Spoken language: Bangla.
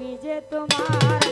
আমি যে তোমার